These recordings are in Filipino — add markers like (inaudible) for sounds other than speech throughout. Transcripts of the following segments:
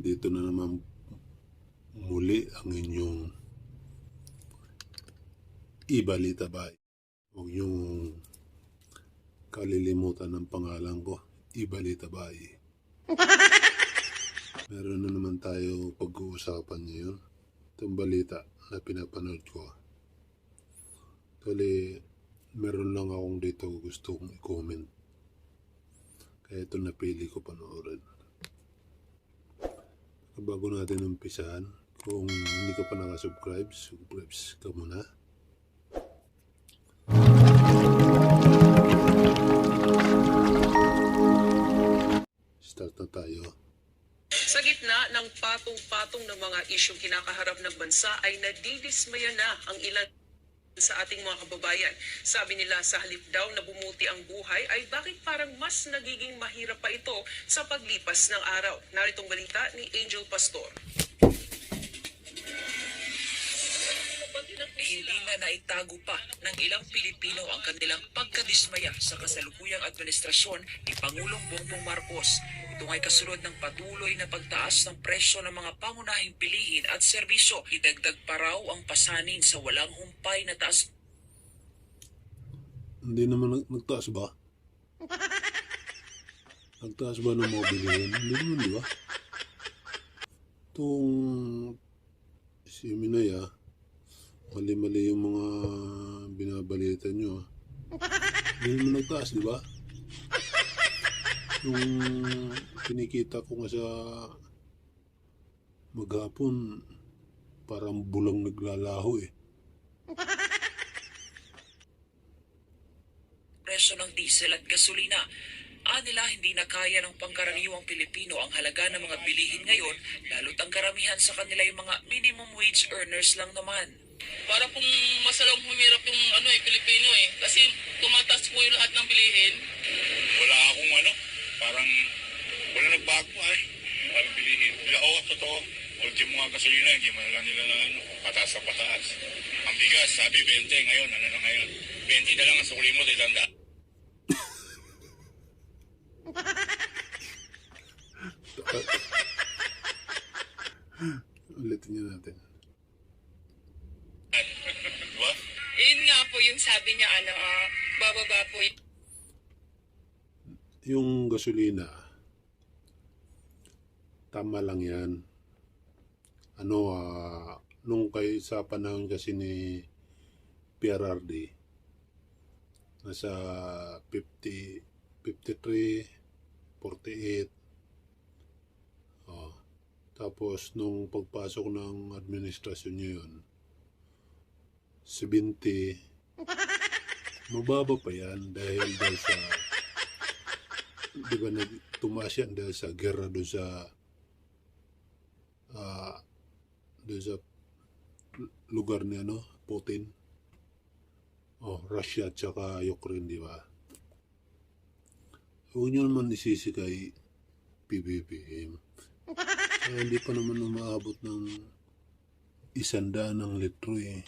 Nandito na naman muli ang inyong ibalita ba? Huwag niyong kalilimutan ng pangalan ko, Ibalita Bay. (laughs) Meron na naman tayo pag-uusapan ngayon. Itong balita na pinapanood ko. Actually, meron lang akong dito gustong i-comment. Kaya ito napili ko panoorin. Bago natin umpisahan, kung hindi ka pa nakasubscribe, subscribe ka muna. Start na tayo. Sa gitna ng patong-patong ng mga isyong kinakaharap ng bansa ay nadidismaya na ang ilan sa ating mga kababayan. Sabi nila sa halip daw na bumuti ang buhay ay bakit parang mas nagiging mahirap pa ito sa paglipas ng araw. Naritong balita ni Angel Pastor. Hindi na naitago pa ng ilang Pilipino ang kanilang pagkadismaya sa kasalukuyang administrasyon ni Pangulong Bongbong Marcos. Ito ay kasunod ng patuloy na pagtaas ng presyo ng mga pangunahing pilihin at serbisyo. Idagdag pa raw ang pasanin sa walang humpay na taas Hindi naman nag- nagtaas ba? (laughs) Nagtaas ba ng mga bilihin? Hindi naman, di ba? Itong si Minaya, mali-mali yung mga binabalita nyo. ah. Hindi naman nagtaas, di ba? Yung kinikita ko nga sa maghapon, parang bulang naglalaho eh. presyo ng diesel at gasolina. Anila hindi na kaya ng pangkaraniwang Pilipino ang halaga ng mga bilihin ngayon, lalo't ang karamihan sa kanila yung mga minimum wage earners lang naman. para pong masalong humirap yung ano eh, Pilipino eh. Kasi tumataas po yung lahat ng bilihin. Parang wala nagbago ay. Parang bilihin. Kaya oo, totoo. Ultimo nga gasolina, hindi man lang nila na ano, pataas sa pataas. Ang bigas, sabi 20 ngayon, ano na ngayon? 20 na lang ang sukli mo, dilanda. (laughs) Ulitin niyo natin. (laughs) Diba? Yun nga po yung sabi niya, ano, ah, bababa po yung yung gasolina, tama lang yan. Ano, ah, nung kay sa panahon kasi ni PRRD, nasa 50, 53, 48. Oh. Tapos, nung pagpasok ng administrasyon niyo yun, 70, mababa pa yan dahil dahil sa di ba nag tumaas yan dahil sa gera doon sa ah doon sa lugar ni ano Putin? Oh Russia at saka Ukraine di ba? Huwag nyo naman isisi kay PBBM kaya hindi pa naman umaabot ng isandaan ng litro eh.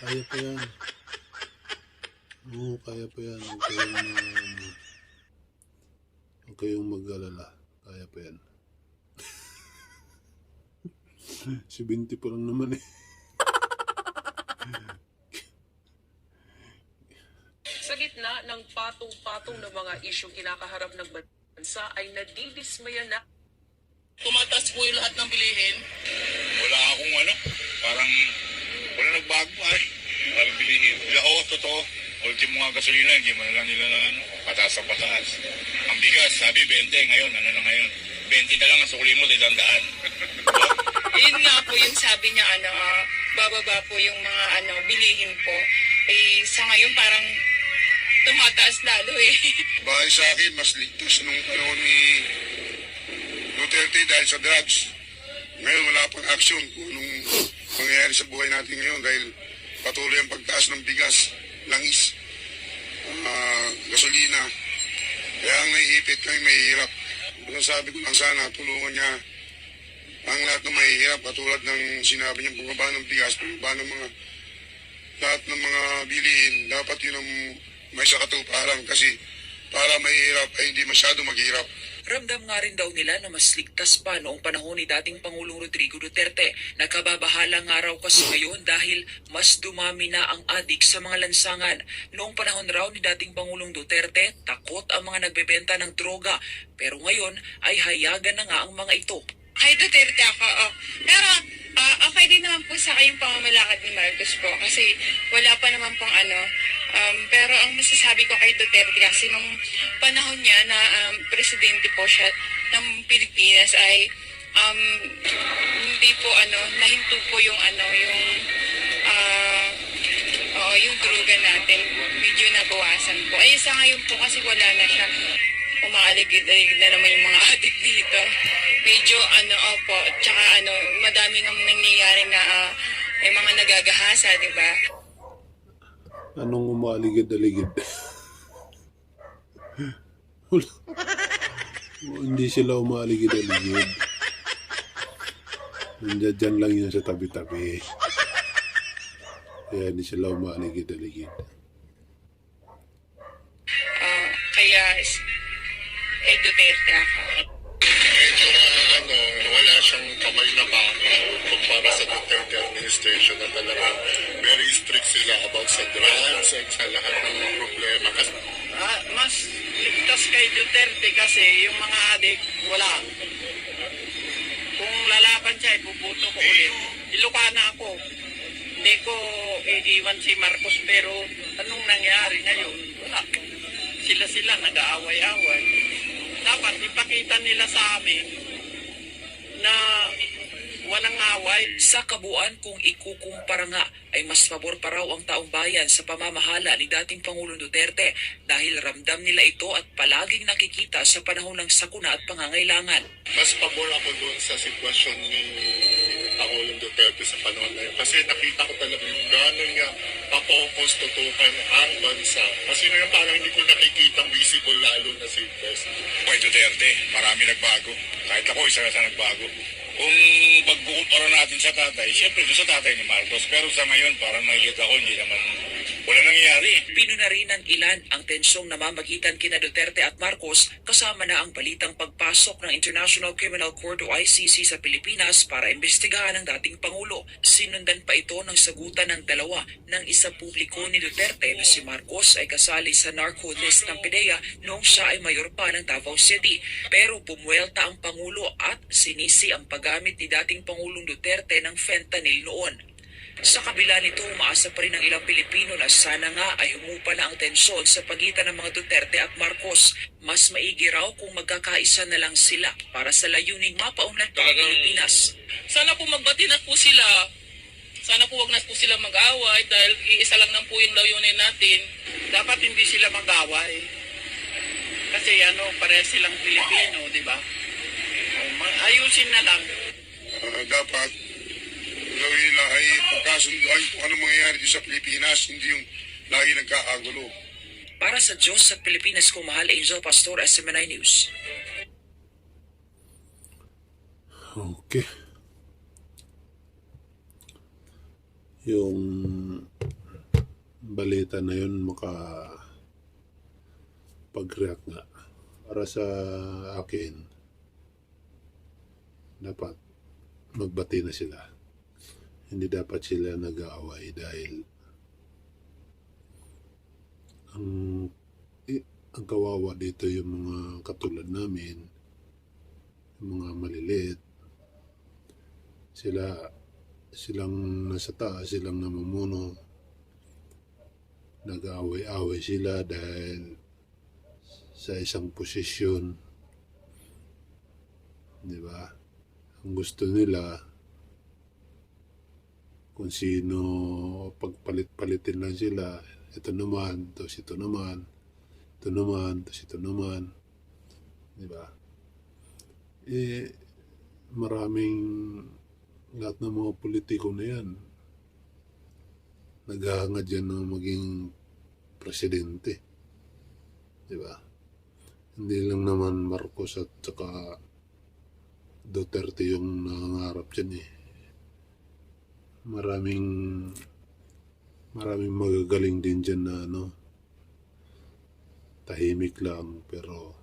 Kaya pa yan. Oo kaya pa yan. Ah, Huwag kayong mag-alala. Kaya pa yan. (laughs) si Binti pa lang naman eh. Sa gitna ng patong-patong ng mga isyong kinakaharap ng bansa ay nadidismaya na tumataas po yung lahat ng bilihin. Wala akong ano, parang wala nagbago ay. Parang bilihin. Oo, totoo. Ultimo nga gasolina, hindi man lang nila na ano, pataas sa pataas. Ang bigas, sabi 20 ngayon, ano na ngayon? 20 na lang ang sukli mo, dilandaan. (laughs) Yun nga po yung sabi niya, ano, ah, bababa po yung mga ano, bilihin po. Eh, sa ngayon parang tumataas lalo eh. (laughs) Bahay sa akin, mas ligtas nung panahon ni Duterte dahil sa drugs. Ngayon wala pang action kung anong mangyayari sa buhay natin ngayon dahil patuloy ang pagtaas ng bigas, langis, ah, gasolina. Kaya ang naiipit kami mahihirap. Ang sabi ko lang sana, tulungan niya ang lahat ng mahihirap katulad ng sinabi niyang pagbaba ng bigas, pagbaba ng mga lahat ng mga bilihin, dapat yun ang may sa katuparan kasi para mahihirap ay hindi masyado maghirap. Ramdam nga rin daw nila na mas ligtas pa noong panahon ni dating Pangulong Rodrigo Duterte. Nagkababahala nga raw kasi ngayon dahil mas dumami na ang adik sa mga lansangan. Noong panahon raw ni dating Pangulong Duterte, takot ang mga nagbebenta ng droga. Pero ngayon ay hayagan na nga ang mga ito. Kay Duterte ako, oh. Pero, ah, okay din naman po sa akin yung pamamalakad ni Marcos po. Kasi wala pa naman pong ano. Um, pero ang masasabi ko kay Duterte kasi nung panahon niya na um, presidente po siya ng Pilipinas ay um, hindi po ano, nahinto po yung ano, yung ah, oo, yung druga natin. Medyo nabawasan po. Ay, sa ngayon po kasi wala na siya umaaligid-alig na naman yung mga (laughs) adik dito. Medyo ano, opo, tsaka ano, madami nang nangyayari na ah, may mga nagagahasa, di ba? Anong umaligid-aligid? (laughs) Wala. Hindi sila umaligid-aligid. Nandiyan dyan lang yun sa tabi-tabi. Kaya hindi sila umaligid-aligid. Ah, kaya kay Duterte ako. medyo ah, ano, wala siyang kamay na baka kumpara sa Duterte administration na talagang very strict sila about sa drugs at sa lahat ng mga problema. Kasi Ah, mas ligtas kay Duterte kasi yung mga adik, wala. Kung lalaban siya, ipuputo ko ulit. Ilocana ako. Hindi ko iiwan si Marcos pero anong nangyari ngayon? Wala. Sila-sila nag-aaway-away. Dapat ipakita nila sa amin na walang away. Sa kabuuan kung ikukumpara nga ay mas pabor pa raw ang taong bayan sa pamamahala ni dating Pangulong Duterte dahil ramdam nila ito at palaging nakikita sa panahon ng sakuna at pangangailangan. mas pabor ako doon sa sitwasyon ni Pangulong Duterte sa panahon na yun. Kasi nakita ko talaga yung gano'n niya papokus tutukan ang bansa. Kasi ngayon parang hindi ko nakikita visible lalo na si President. Kay Duterte, marami nagbago. Kahit ako, isa na sa nagbago. Kung pagbukod para natin sa tatay, siyempre doon sa tatay ni Marcos. Pero sa ngayon, parang nakikita ko, hindi naman, wala nangyayari. Pino na rin ng ilan ang tensyong namamagitan kina Duterte at Marcos kasama na ang balitang pagpasok ng International Criminal Court o ICC sa Pilipinas para imbestigahan ang dating Pangulo. Sinundan pa ito ng sagutan ng dalawa ng isa publiko ni Duterte na si Marcos ay kasali sa narco list ng PIDEA noong siya ay mayor pa ng Davao City. Pero bumuelta ang Pangulo at sinisi ang paggamit ni dating Pangulong Duterte ng fentanyl noon. Sa kabila nito, umaasa pa rin ang ilang Pilipino na sana nga ay humupa na ang tensyon sa pagitan ng mga Duterte at Marcos. Mas maigi raw kung magkakaisa na lang sila para sa layuning mapaunlad pa ang Pilipinas. Sana po magbati na po sila. Sana po wag na po sila mag-away dahil iisa lang na po yung layunin natin. Dapat hindi sila mag-away. Kasi ano, pareha silang Pilipino, di ba? O, ma- Ayusin na lang. Ah, dapat gawin nila ay pagkasunduan kung ano mangyayari sa Pilipinas, hindi yung lagi nagkakagulo. Para sa Diyos sa Pilipinas kung mahal Angel Pastor, SMNI News. Okay. Yung balita na yun maka pag-react nga. Para sa akin, dapat magbati na sila. Hindi dapat sila nag-aaway dahil ang i- ang kawawa dito yung mga katulad namin, yung mga maliliit, sila silang nasa taas, silang namumuno. Nag-aaway-away sila dahil sa isang posisyon. Di ba? Ang gusto nila kung sino pagpalit-palitin lang sila. Ito naman, tapos ito naman, ito naman, tapos ito naman. Di ba? Eh, maraming lahat ng mga politiko na yan naghahangad yan ng maging presidente. Di ba? Hindi lang naman Marcos at saka Duterte yung nangangarap dyan eh. Maraming maraming magagaling din dyan na ano tahimik lang pero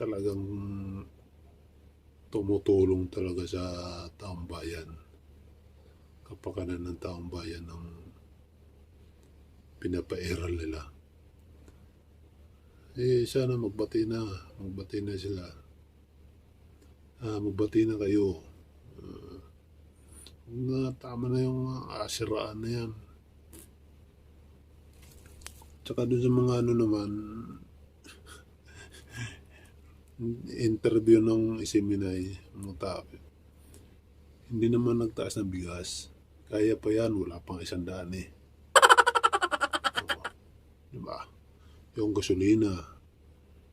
talagang tumutulong talaga sa taong bayan. Kapakanan ng taong bayan ng pinapairal nila. Eh, sana magbati na. Magbati na sila. Ah, magbati na kayo. Ah, na, tama na yung asiraan na yan. Tsaka doon sa mga ano naman, (laughs) interview ng isiminay, mga tao. Hindi naman nagtaas ng bigas. Kaya pa yan, wala pang isang daan eh. Oo. Diba? Yung gasolina,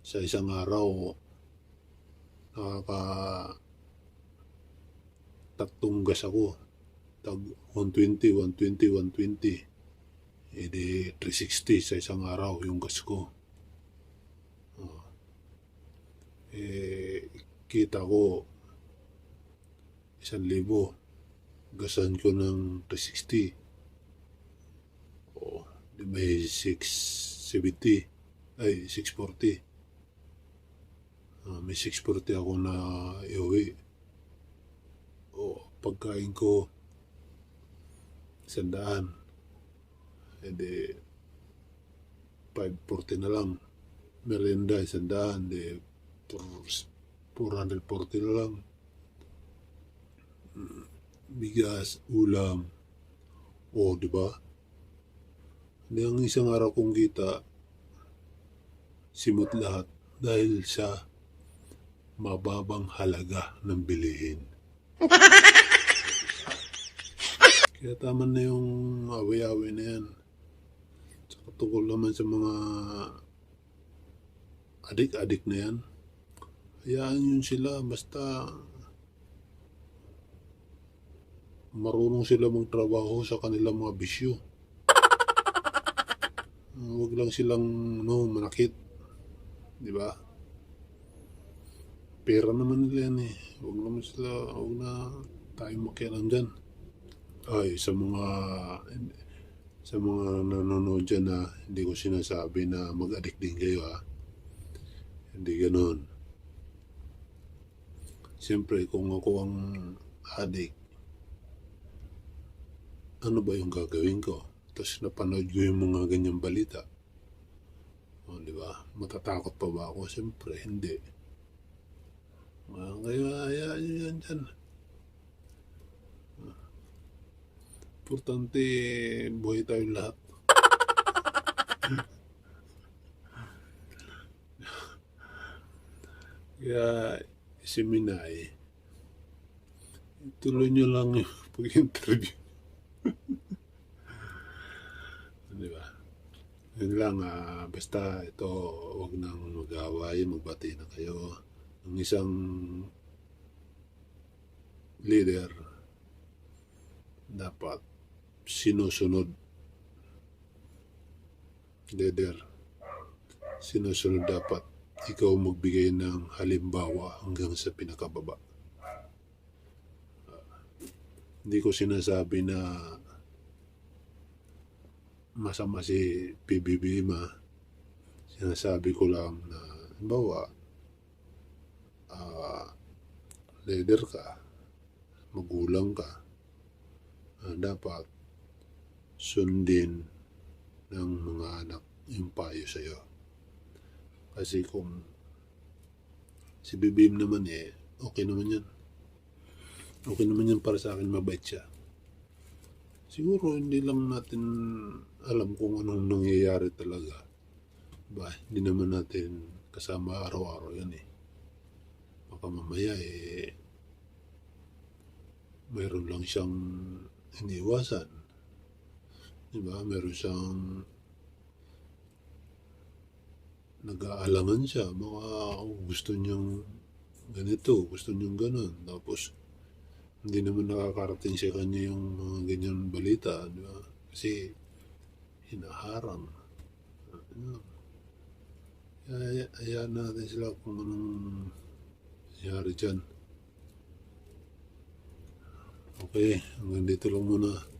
sa isang araw, nakaka tatlong gas ako. Tag 120, 120, 120. E di 360 sa isang araw yung gas ko. Oh. Eh, kita ko isang libo. Gasan ko ng 360. Oh, di may 670. Ay, 640. Ah, may 640 ako na iuwi. O, pagkain ko, sandaan. E di, 540 na lang. Merienda, sandaan. Di, 440 na lang. Mm, Bigas, ulam. O, di ba? Hindi ang isang araw kong kita, simot lahat dahil sa mababang halaga ng bilihin. (laughs) Kaya tama na yung away-away na yan. Tsaka tungkol naman sa mga adik-adik na yan. Hayaan yun sila basta marunong sila magtrabaho sa kanilang mga bisyo. Huwag lang silang no, manakit. Di ba? Pera naman nila yan eh. Huwag naman sila, huwag na tayong makialam dyan. Ay, sa mga sa mga nanonood dyan na hindi ko sinasabi na mag-addict din kayo ha. Hindi ganon. Siyempre, kung ako ang addict, ano ba yung gagawin ko? Tapos napanood ko yung mga ganyang balita. O, di ba? Matatakot pa ba ako? Siyempre, hindi. Ah, Kaya, hayaan nyo yan dyan. Importante, buhay tayong lahat. (laughs) Kaya, si Minay, tuloy nyo lang yung (laughs) pag-interview. (laughs) Di ba? Yun lang, ah, basta ito, huwag nang mag-away, magbati na kayo. Ang isang leader, dapat sinusunod. Leader, sinusunod dapat ikaw magbigay ng halimbawa hanggang sa pinakababa. Hindi ko sinasabi na masama si PBB ma. Sinasabi ko lang na, bawa, ah, leader ka, magulang ka, ah, dapat sundin ng mga anak yung payo sa'yo. Kasi kung si Bibim naman eh, okay naman yan. Okay naman yan para sa akin, mabait siya. Siguro hindi lang natin alam kung anong nangyayari talaga. Ba, hindi naman natin kasama araw-araw yan eh. Baka mamaya eh, mayroon lang siyang iniwasan. Diba? Meron siyang nag-aalangan siya. Baka oh, gusto niyang ganito, gusto niyang ganon. Tapos, hindi naman nakakarating sa kanya yung mga ganyan balita. Di ba? Kasi, hinaharang. Ano? Kaya, hayaan natin sila kung anong nangyari dyan. Okay, hanggang dito lang muna.